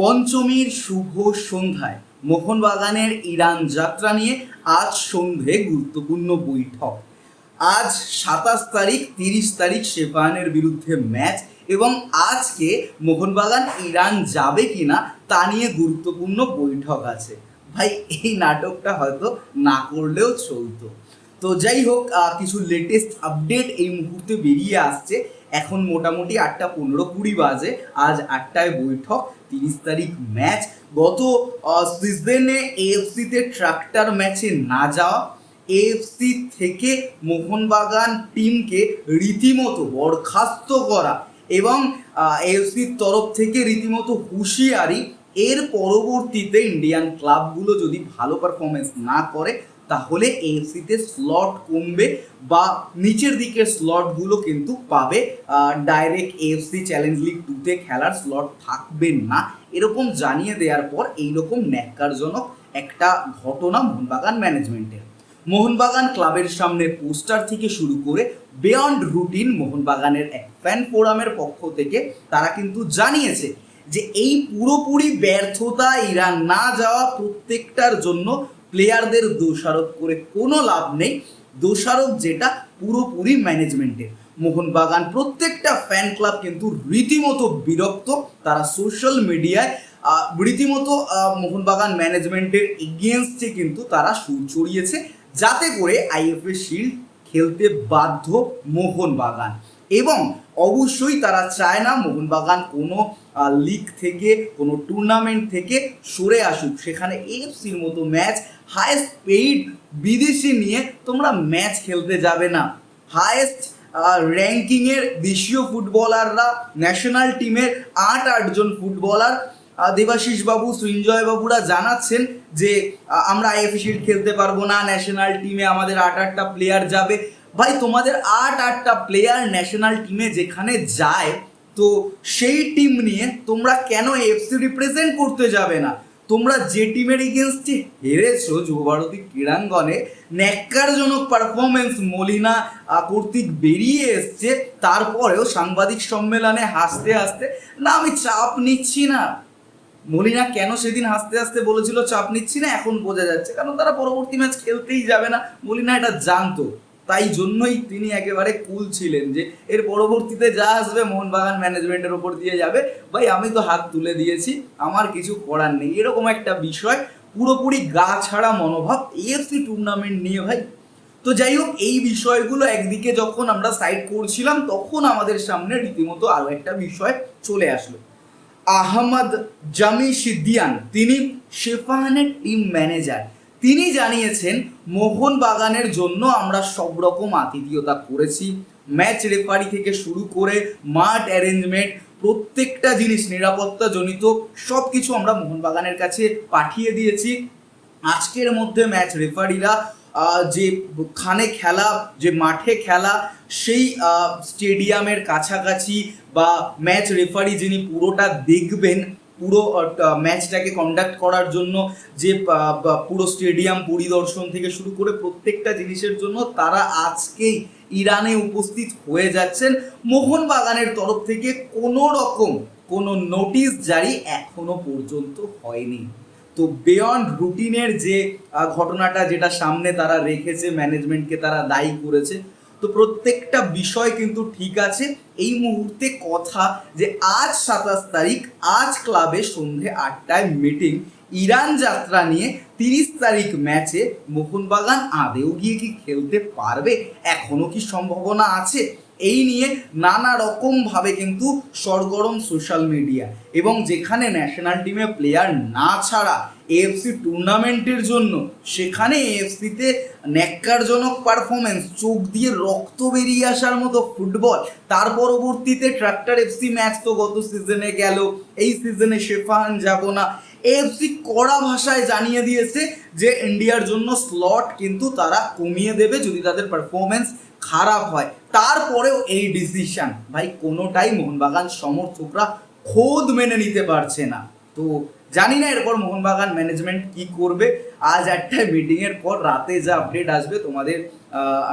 পঞ্চমীর শুভ সন্ধ্যায় মোহনবাগানের ইরান যাত্রা নিয়ে আজ সন্ধে গুরুত্বপূর্ণ বৈঠক। আজ সাতাশ তারিখ, তিরিশ তারিখ শেফানের বিরুদ্ধে ম্যাচ এবং আজকে মোহনবাগান ইরান যাবে কিনা তা নিয়ে গুরুত্বপূর্ণ বৈঠক আছে। ভাই, এই নাটকটা হয়তো না করলেও চলতো। তো যাই হোক কিছু লেটেস্ট আপডেট এই মুহূর্তে বেরিয়ে আসছে। এখন মোটামুটি আটটা পনেরো কুড়ি বাজে, আজ আটটায় বৈঠক, তিরিশ তারিখ ম্যাচ গত সিজনে এএফসিতে ট্রাক্টর ম্যাচে না যাওয়া এএফসি থেকে মোহনবাগান টিমকে রীতিমতো বরখাস্ত করা এবং এএফসির তরফ থেকে রীতিমতো হুঁশিয়ারি। এর পরবর্তীতে ইন্ডিয়ান ক্লাবগুলো যদি ভালো পারফরমেন্স না করে তাহলে এএফসিতে স্লট কমবে বা নিচের দিকের স্লটগুলো কিন্তু পাবে। ডাইরেক্ট এএফসি চ্যালেঞ্জ লিগ টুতে খেলার স্লট থাকবে না। এরকম জানিয়ে দেওয়ার পর এইরকম ন্যাক্কারজনক একটা ঘটনা মোহনবাগান ম্যানেজমেন্টের মোহনবাগান ক্লাবের সামনে পোস্টার থেকে শুরু করে বিয়ন্ড রুটিন মোহনবাগানের এক ফ্যান ফোরামের পক্ষ থেকে তারা কিন্তু জানিয়েছে যে এই পুরোপুরি ব্যর্থতা ইরান না যাওয়া প্রত্যেকটার জন্য প্লেয়ারদের দোষারোপ করে কোনো লাভ নেই। দোষারোপ যেটা পুরোপুরি ম্যানেজমেন্টের মোহনবাগান প্রত্যেকটা ফ্যান ক্লাব কিন্তু রীতিমতো বিরক্ত। তারা সোশ্যাল মিডিয়ায় রীতিমতো মোহনবাগান ম্যানেজমেন্টের এগেনস্টে কিন্তু তারা সুর চড়িয়েছে। যাতে করে আইএফএ শিল্ড খেলতে বাধ্য মোহনবাগান। এবং অবশ্যই তারা চায় না মোহনবাগান কোনো লিগ থেকে, কোনো টুর্নামেন্ট থেকে সরে আসুক। সেখানে এএফসির মতো ম্যাচ হায়েস্ট পেইড বিদেশি নিয়ে তোমরা ম্যাচ খেলতে যাবে না। হায়েস্ট র্যাঙ্কিংয়ের দেশীয় ফুটবলাররা ন্যাশনাল টিমের আট আটজন ফুটবলার দেবাশিস বাবু বাবুরা জানাচ্ছেন যে আমরা আইএফএ খেলতে পারব না ন্যাশনাল টিমে আমাদের আট আটটা প্লেয়ার যাবে। ভাই, তোমাদের আট আটটা প্লেয়ার ন্যাশনাল টিমে যেখানে যায়, তো সেই টিম নিয়ে তোমরা কেন এফসি রিপ্রেজেন্ট করতে যাবে না? তোমরা যে টিমের এগেনস্টে হেরেছো যুবভারতী ক্রীড়াঙ্গনে। ন্যাক্কারজনক পারফরমেন্স মলিনা কর্তৃক বেরিয়ে এসছে। তারপরেও সাংবাদিক সম্মেলনে হাসতে হাসতে, না, আমি চাপ নিচ্ছি না। মলিনা কেন সেদিন হাসতে হাসতে বলেছিল, চাপ নিচ্ছি না, এখন বোঝা যাচ্ছে। কারণ তারা পরবর্তী ম্যাচ খেলতেই যাবে না। মলিনা এটা জানতো। তাই জন্যই তিনি একেবারে কুল ছিলেন যে এর পরবর্তীতে যা আসবে মোহনবাগান ম্যানেজমেন্টের ওপর দিয়ে যাবে। ভাই, আমি তো হাত তুলে দিয়েছি, আমার কিছু করার নেই। এরকম একটা বিষয় পুরোপুরি গা ছাড়া মনোভাব এএফসি টুর্নামেন্ট নিয়ে ভাই। তো যাই হোক, এই বিষয়গুলো একদিকে যখন আমরা সাইড করছিলাম, তখন আমাদের সামনে রীতিমতো আরও একটা বিষয় চলে আসলো। আহমদ জামি সিদ্দিয়ান, তিনি শেফাহানের টিম ম্যানেজার তিনি জানিয়েছেন, মোহনবাগানের জন্য আমরা সব রকম আতিথেয়তা করেছি। ম্যাচ রেফারি থেকে শুরু করে মাঠ অ্যারেঞ্জমেন্ট, প্রত্যেকটা জিনিস নিরাপত্তা জনিত সব কিছু আমরা মোহনবাগানের কাছে পাঠিয়ে দিয়েছি। আজকের মধ্যে ম্যাচ রেফারিরা যে খানে খেলা, যে মাঠে খেলা, সেই স্টেডিয়ামের কাছাকাছি বা ম্যাচ রেফারি যিনি পুরোটা দেখবেন পুরো ম্যাচটাকে কন্ডাক্ট করার জন্য যে পুরো স্টেডিয়াম পরিদর্শন থেকে শুরু করে প্রত্যেকটা জিনিসের জন্য তারা আজকেই ইরানে উপস্থিত হয়ে যাচ্ছেন। মোহনবাগানের তরফ থেকে কোনো রকম কোনো নোটিশ জারি এখনও পর্যন্ত হয়নি। তো বিয়ন্ড রুটিনের যে ঘটনাটা যেটা সামনে তারা রেখেছে ম্যানেজমেন্টকে তারা দায়ী করেছে তো প্রত্যেকটা বিষয় কিন্তু ঠিক আছে। এই মুহূর্তে কথা যে আজ সাতাশ তারিখ, আজ ক্লাবে সন্ধে আটটায় মিটিং ইরান যাত্রা নিয়ে তিরিশ তারিখ ম্যাচে মোহনবাগান আদেও গিয়ে কি খেলতে পারবে? এখনও কি সম্ভাবনা আছে? এই নিয়ে নানা রকম ভাবে কিন্তু সরগরম সোশ্যাল মিডিয়া এবং যেখানে ন্যাশনাল টিমে প্লেয়ার না ছাড়া এএফসি টুর্নামেন্টের জন্য সেখানে এএফসিতে ন্যাক্কারজনক পারফরমেন্স চোখ দিয়ে রক্ত বেরিয়ে আসার মতো ফুটবল তার পরবর্তীতে ট্রাক্টর এফসি ম্যাচ তো গত সিজনে গেল, এই সিজনে শেফাহান যাব না। এএফসি কড়া ভাষায় জানিয়ে দিয়েছে যে ইন্ডিয়ার জন্য স্লট কিন্তু তারা কমিয়ে দেবে যদি তাদের পারফরমেন্স খারাপ হয়। তারপরেও এই ডিসিশন ভাই, কোনোটাই মোহনবাগান সমর্থকরা খোদ মেনে নিতে পারছে না। তো জানি না এরপর মোহনবাগান ম্যানেজমেন্ট কি করবে। আজ একটা মিটিংয়ের পর রাতে যা আপডেট আসবে তোমাদের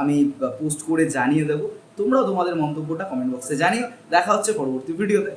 আমি পোস্ট করে জানিয়ে দেবো। তোমরাও তোমাদের মন্তব্যটা কমেন্ট বক্সে জানিও। দেখা হচ্ছে পরবর্তী ভিডিওতে